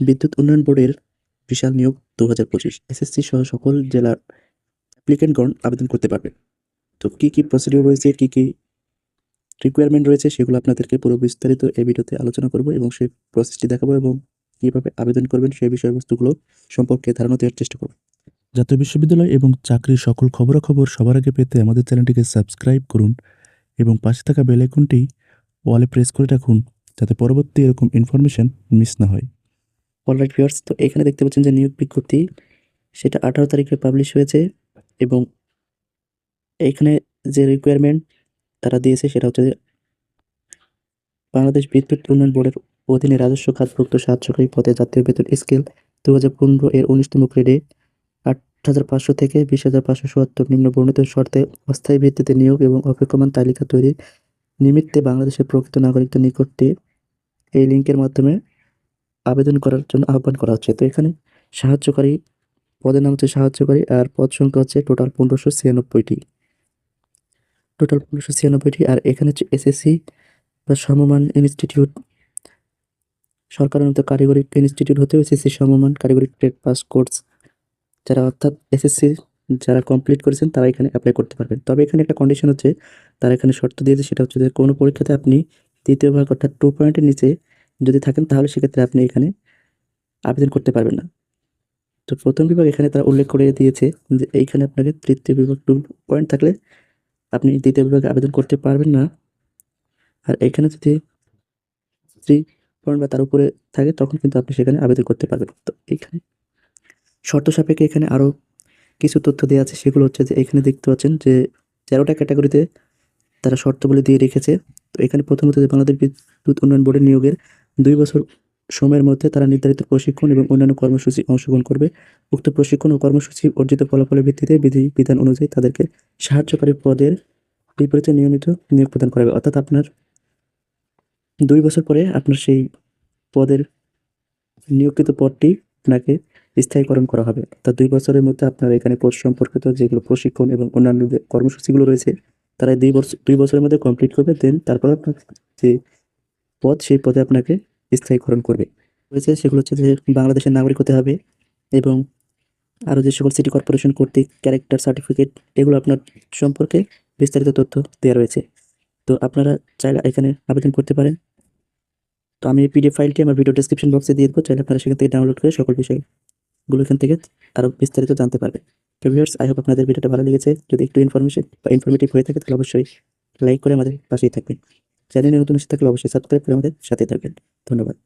বিদ্যুৎ উন্নয়ন বোর্ডের বিশাল নিয়োগ দু হাজার পঁচিশ। এসএসসি সহ সকল জেলার অ্যাপ্লিকেন্টগণ আবেদন করতে পারবে তো কী কী প্রসিডিউর রয়েছে, কী কী রিকোয়ারমেন্ট রয়েছে সেগুলো আপনাদেরকে পুরো বিস্তারিত এই ভিডিওতে আলোচনা করব এবং সেই প্রসেসটি দেখাবো এবং কীভাবে আবেদন করবেন সেই বিষয়বস্তুগুলো সম্পর্কে ধারণা দেওয়ার চেষ্টা করব। জাতীয় বিশ্ববিদ্যালয় এবং চাকরির সকল খবরাখবর সবার আগে পেতে আমাদের চ্যানেলটিকে সাবস্ক্রাইব করুন এবং পাশে থাকা বেল আইকনটি ওয়ালে প্রেস করে রাখুন যাতে পরবর্তী এরকম ইনফরমেশন মিস না হয়। অলরাইট ভিউয়ার্স তো এখানে দেখতে পাচ্ছেন যে নিয়োগ বিজ্ঞপ্তি, সেটা আঠারো তারিখে পাবলিশ হয়েছে এবং এইখানে যে রিকোয়ারমেন্ট তারা দিয়েছে সেটা হচ্ছে বাংলাদেশ বিদ্যুৎ উন্নয়ন বোর্ডের অধীনে রাজস্ব খাতভুক্ত সাহায্যকারী পদে জাতীয় বেতন স্কেল দু হাজার পনেরো এর উনিশতম গ্রেডে আট হাজার পাঁচশো থেকে বিশ হাজার পাঁচশো চুয়াত্তর নিম্ন বর্ণিত শর্তে অস্থায়ী ভিত্তিতে নিয়োগ এবং অপেক্ষমান তালিকা তৈরির নিমিত্তে বাংলাদেশের প্রকৃত নাগরিকদের নিকটে এই লিঙ্কের মাধ্যমে আবেদন করার জন্য আহ্বান করা হচ্ছে। তো এখানে সাহায্যকারী পদের নাম হচ্ছে সাহায্যকারী আর পদ সংখ্যা হচ্ছে টোটাল পনেরোশো ছিয়ানব্বইটি। টোটাল পনেরোশো ছিয়ানব্বইটি আর এখানে হচ্ছে এসএসসি বা সমমান ইনস্টিটিউট সরকার অনুমোদিত কারিগরি ইনস্টিটিউট হতে এসএসসি সমমান কারিগরি ট্রেড পাস কোর্স যারা অর্থাৎ এসএসসি যারা কমপ্লিট করেছেন তারা এখানে অ্যাপ্লাই করতে পারবেন। তবে এখানে একটা কন্ডিশন হচ্ছে, তারা এখানে শর্ত দিয়েছে, সেটা হচ্ছে যে কোনো পরীক্ষাতে আপনি ভাগ অর্থাৎ টু পয়েন্টের নিচে যদি থাকেন, তাহলে সেক্ষেত্রে আপনি এখানে আবেদন করতে পারবেন না। তো প্রথম বিভাগ এখানে তারা উল্লেখ করে দিয়েছে যে এইখানে আপনাকে তৃতীয় বিভাগ টু পয়েন্ট থাকলে আপনি দ্বিতীয় বিভাগে আবেদন করতে পারবেন না। আর এখানে যদি থ্রি পয়েন্ট বা তার উপরে থাকে, তখন কিন্তু আপনি সেখানে আবেদন করতে পারবেন। তো এইখানে শর্ত সাপেক্ষে এখানে আরও কিছু তথ্য দেওয়া আছে, সেগুলো হচ্ছে যে এখানে দেখতে পাচ্ছেন যে তেরোটা ক্যাটাগরিতে তারা শর্তাবলী দিয়ে রেখেছে। তো এখানে প্রথমত বাংলাদেশ বিদ্যুৎ উন্নয়ন বোর্ডের নিয়োগের দুই বছর সময়ের মধ্যে তারা নির্ধারিত প্রশিক্ষণ এবং অন্যান্য কর্মসূচি অংশগ্রহণ করবে। উক্ত প্রশিক্ষণ ও কর্মসূচি অর্জিত ফলাফলের ভিত্তিতে বিধি বিধান অনুযায়ী তাদেরকে সাহায্যকারী পদের বিপরীতে নিয়মিত নিয়োগ প্রদান করা হবে। অর্থাৎ আপনার দুই বছর পরে আপনার সেই পদের নিয়োগকৃত পদটি আপনাকে স্থায়ীকরণ করা হবে। অর্থাৎ দুই বছরের মধ্যে আপনার এখানে পদ সম্পর্কিত যেগুলো প্রশিক্ষণ এবং অন্যান্য কর্মসূচিগুলো রয়েছে, তারা দুই বছর, দুই বছরের মধ্যে কমপ্লিট করবে দেন তারপর আপনার যে পদ সেই পদে আপনাকে স্থায়ীকরণ করবে। রয়েছে সেগুলো হচ্ছে যে বাংলাদেশের নাগরিক হতে হবে এবং আরও যে সকল সিটি কর্পোরেশন কর্তৃক ক্যারেক্টার সার্টিফিকেট এগুলো আপনার সম্পর্কে বিস্তারিত তথ্য দেওয়া রয়েছে। তো আপনারা চাইলে এখানে আবেদন করতে পারেন। তো আমি পিডিএফ ফাইলটি আমার ভিডিও ডিসক্রিপশন বক্সে দিয়ে দেবো, চাইলে আপনারা সেখান থেকে ডাউনলোড করে সকল বিষয়গুলো এখান থেকে আরও বিস্তারিত জানতে পারবেন। তো ভিউয়ার্স আই হোপ আপনাদের ভিডিওটা ভালো লেগেছে। যদি একটু ইনফরমেশন বা ইনফরমেটিভ হয়ে থাকে, তাহলে অবশ্যই লাইক করে আমাদের পাশেই থাকবেন। চ্যানেলে নতুন এসে থাকলে অবশ্যই সাবস্ক্রাইব করে আমাদের সাথে থাকবেন। ধন্যবাদ।